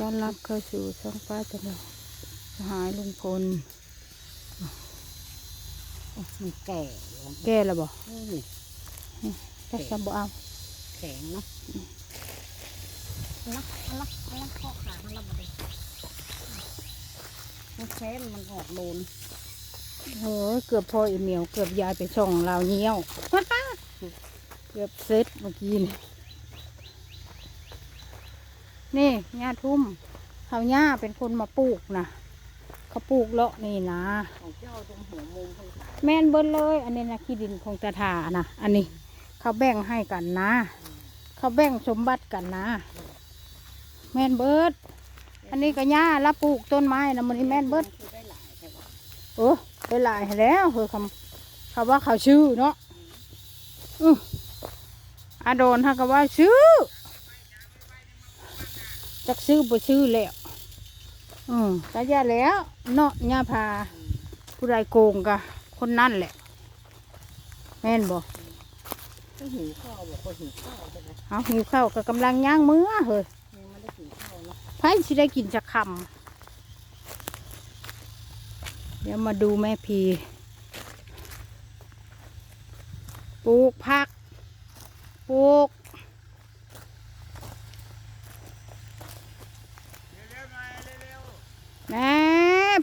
ต้อนรับเข้าสู่ช่องป้าจันทร์สหายลุงพล มันแก่แล้วแก้แล้วบ่นี่จักสบ่เอาแข็งเนาะลักลักลักข้อขามันระเบิดมันแค้นมันออกโดนโอ้ยเกือบพออีเหมียว เกือบยายไปช่องลาวเงี้ยว เกือบเซ็ตเมื่อกี้นี่ นี่ย่าทุ่มเขาย่าเป็นคนมาปลูกนะเขาปลูกเลาะนี่นะแม่นเบิ้เลย อันนี้นะขี้ดินของตาถานะอันนี้ เขาแบ่งให้กันนะ เขาแบ่งสมบัติกันนะ แม่นเบิดอันนี้ก็ย่าละปลูกต้นไม้นะมันนี่แม่นเบิดคือได้หลายแต่ว่าโอ้ไปหลายแล้วเฮ้ยคำคำว่าเขาชื่อเนาะอืออาโดนถ้าก็ว่าชื่อ จักชื่อบ่ชื่อแล้วอืมก็ย่าแล้วเนาะย่าพา ผู้ใดโกงกะคนนั่นแหละ แม่นบ่ก็หิวข้าวบอกว่าหิวข้าวใช่ไหมเอาหิวข้าวก็กำลังย่างมื้อเฮ้ยยังไม่ได้กินข้าวเนาะไผสิได้กินจักคำเดี๋ยวมาดูแม่พีปลูกผักปลูกแหม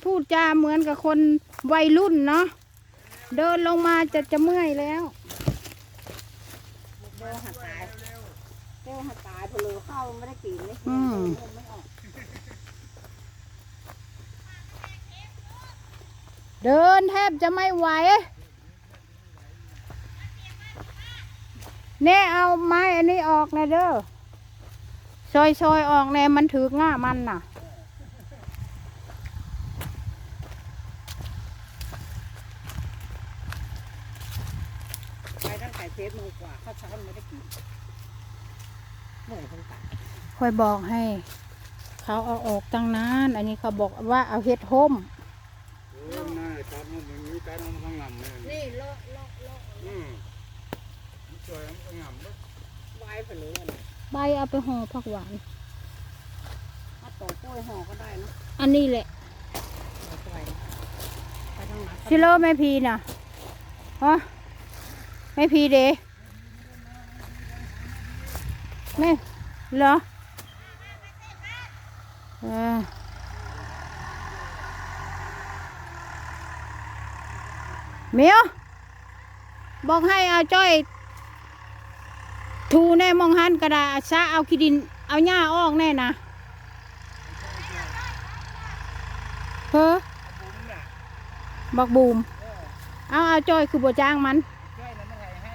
พูดจาเหมือนกับคนวัยรุ่นเนาะเดินลงมาจะจะเมื่อยแล้วเบลหักตายเบลหักตายเพลือข้าวไม่ได้กินเลยอืมไม่ออกเดินแทบจะไม่ไหวเน่เอาไม้อันนี้ออกนะเด้อซอยซอยๆออกแน่มันถือง่ามันน่ะ ไปตั้งแต่เจ็ดโมงกว่าข้าวเช้าไม่ได้กินเหนื่อยทั้งตายค่อยบอกให้ เขาเอาออกตั้งนาน อันนี้เขาบอกว่าเอาเฮ็ดห่มโอ้ยน่าจะตัดมันมีตัดมันข้างหลังเลยนี่เลาะเลาะเลาะอืมมันสวยมันข้างหลังเบิดไว้เพลือเนี่ยใบเอาไปห่อผักหวานถ้าโตกล้วยห่อก็ได้เนอะอันนี้แหละเอาไปไปทางไหนชิโร่แม่พีน่ะฮะ แม่พีเดแม่เหรอเออเมียวบอกให้อาจ้อยทูแน่มองหันกระดาษซะเอาขี้ดิน เอาหญ้าออกแน่นะเพ้อบักบูม เอาเอาจ้อยคือบัวจ้างมัน ช่วยนะมันไถให้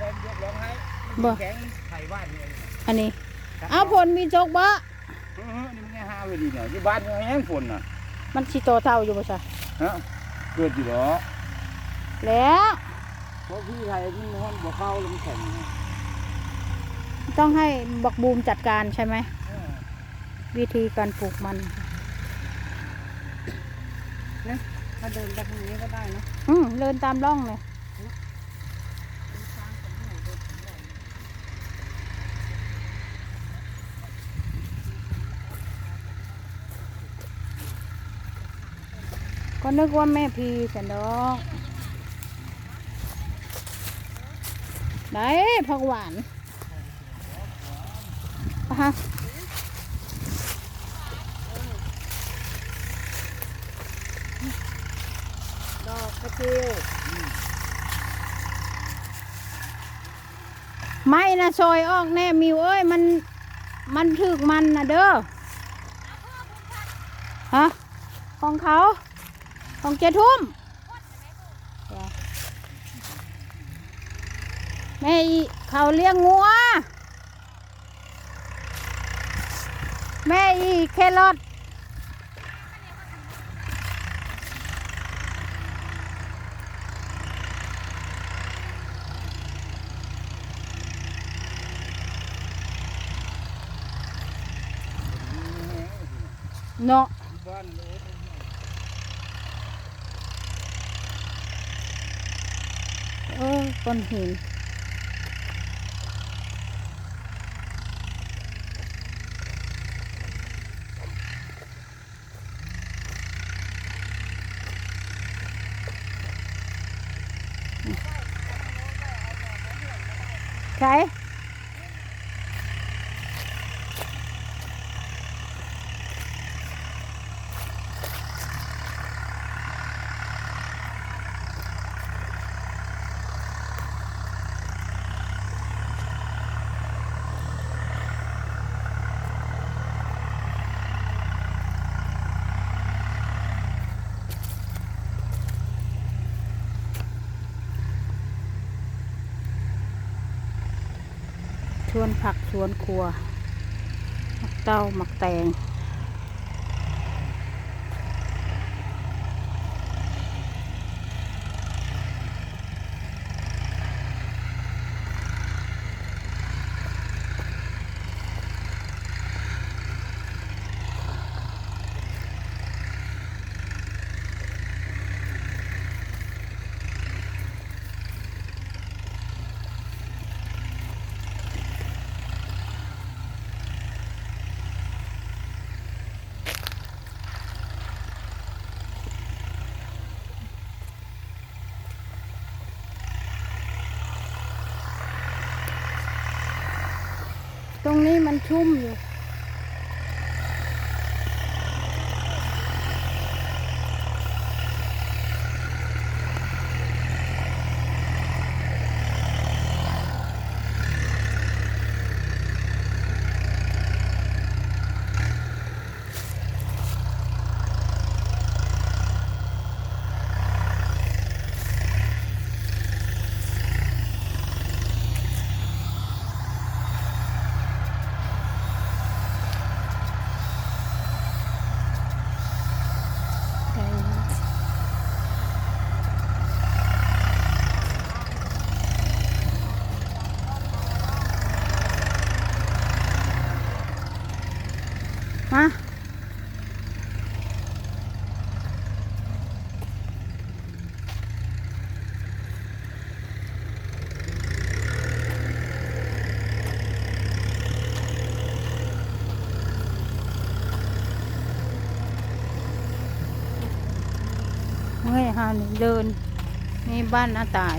มันไถไปดูความยกร้องให้บ่ แข็งไถบ้านเนี่ยอันนี้เอาผลมีจกบ่เออนี่มันไงห้าไปดีเนี่ยที่บ้านมันแห้งฝนน่ะมันสิโตเท่าอยู่บ่ใช่ฮะเกิดอยู่เหรอแล้วเพราะพี่ไทยมันห้อนบ่เข้าลมนแข็งต้องให้บักบูมจัดการใช่ไหม เออวิธีการปลูกมันถ้าเดินไปทางนี้ก็ได้นะอืมเดินตามร่องเลย ก็นึกว่าแม่พีสันดอกได้ผักหวานปะฮะดอกกระเจียวไม่นะซอยออกแน่มิวเอ้ย มันมันถึกมันนะเด้อฮะของเขา ของเจทุ่มแม่อีเขาเลี้ยงงัว แม่อีแครอทเนาะ โอ้ก้อนหินใช่ ชวนผักชวนครัวหมักเต้าหมักแตง รงนี้มันชุ่มอยู่ ฮะ เฮ้ยฮานี่เดินนี่บ้านน้าตาย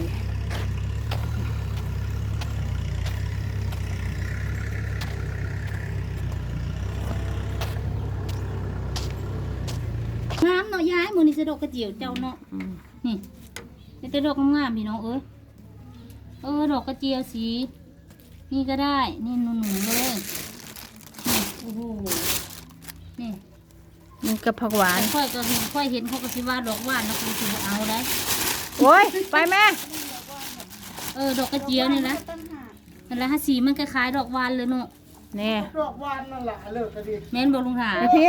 งามเนาะย้ายมือนี่สะดอกกระเจียวเจ้าเนาะอืมนี่เป็นแต่ดอกงามๆพี่น้องเอ้ยเออดอกกระเจียวสี นี่ก็ได้ นี่หนุ่มๆเลยนี่โอ้โหนี่ นี่กับผักหวาน ค่อยก็เห็นค่อยเห็นเขาก็สิว่าดอกหว่านนะคุณสิบ่เอาได้โอ้ย ไปแม่ เออดอกกระเจียวนี่นะนั่นแหละฮะสีมันคล้ายๆดอกหวานเลยเนาะนี่ดอกวานนั่นแหละเลิกกันดิแม่นบอกลุงถาไอพี่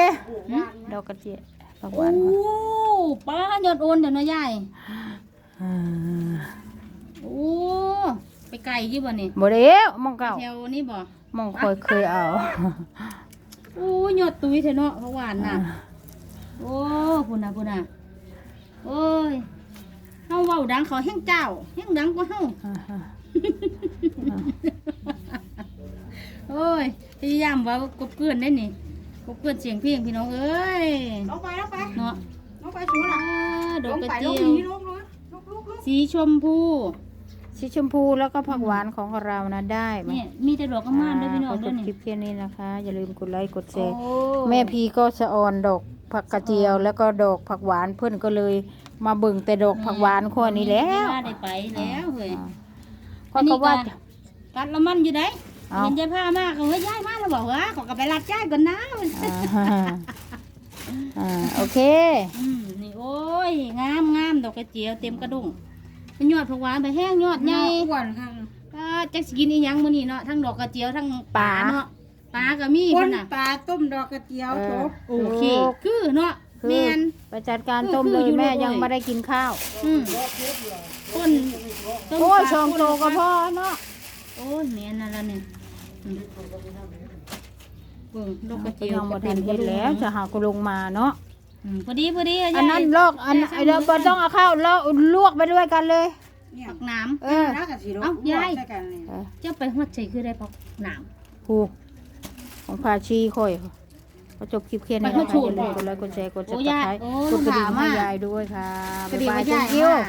ดอกกระเจี๊ยบผักหโอ้วานป้ายอดโอนเดี๋ยวนะยายอ่าโอ้ไปไกลอยี่บ่นี่บ่เดียวมองเก่าแถวนี้บ่มองคอยเคยเอา โอ้ยอดตุ้ยเถอะเนาะเขาหวานน่ะ โอ้พุ่นน่ะพุ่นน่ะ โอ้ยเฮาเว้าดังเขาแห้งเจ้าแห้งดังกว่าเฮาโอ้ยพยายามเว่ากบเกลือนได้นี่กบเกลือนเสียงเพลงพี่น้องเอ้ยลงไปลงไปเนาะลงไปสูงอ่านะดลอกงกระไปลเจีงยวนี้ลงลงลงลงลงสีชมพู สีชมพูแล้วก็ผักหวานของเรานะได้ไหมเนี่ยมีแต่ดอกงามๆเด้วยพี่น้องขเด้จอบนี่คลิปแค่นี้นะคะ อย่าลืมกดไลค์กดแชโอ้ร์แม่พีก็สะออนดอกผักกระเจียว แล้วก็ดอกผักหวานเพื่อนก็เลยมาเบิ่งแต่ดอกผักหวานข้อนี้แล้วมีเาได้ไปแล้วเฮ้ยก็ก็ว่าจะกัดละมันอยู่ได้เอาเห็นยายผ้ามากเขาเฮ้ยย้ายมาแล้วบอกว่าขอกลับไปรับย้ายก่อนนะอ่าอ่าโอเคอืมนี่โอ้ยงามงามดอกกระเจียวเต็มกระดุง เป็นยอดผักหวานไปแห้งยอดใหญ่อ้วนค่ะก็จักสิกินอีหยังมื้อนี้เนาะทั้งดอกกระเจียวทั้งปลาเนาะปลาก็มีคพุ่นนน่ะปลาต้มดอกกระเจียวเออจบโอเคคือเนาะคือแม่นไปจัดการต้มคือเลยอยู่แม่เลยยังไม่ได้กินข้าวอืมคนต้มโอ้ยปลาสองคนโตก็ปลาพอเนาะโอ้ยแม่นนั่นละเนี่ยอืมเบิ่งดอกกระก็เจียวยังบ่ทันเห็นแล้วจะหากุลงมาเนาะ อืมพอดีพอดีะอันนั้นยายลอกอันไอ้เราบ่ต้องเอาเข้าลอกลวกไปด้วยกันเลย เนี่ยผักหน้เออแล้วก็สิลงเอ้าหัวยายใส่กันนี่เออำเจ้าไปหัวใจคือได้ผักหน้ผูของพาชีค่อยก็จบคลิปแค่นี้ไปนะเข้าคะชูอย่าลืมบ่กดไลค์กดแชร์กดโอ้ซับสยายไครต์โอ้กดกระดิ่งถามให้อะยายด้วยค่ะ กระบ๊ายดิ่งบายว่าเจใหญ่คิวมาก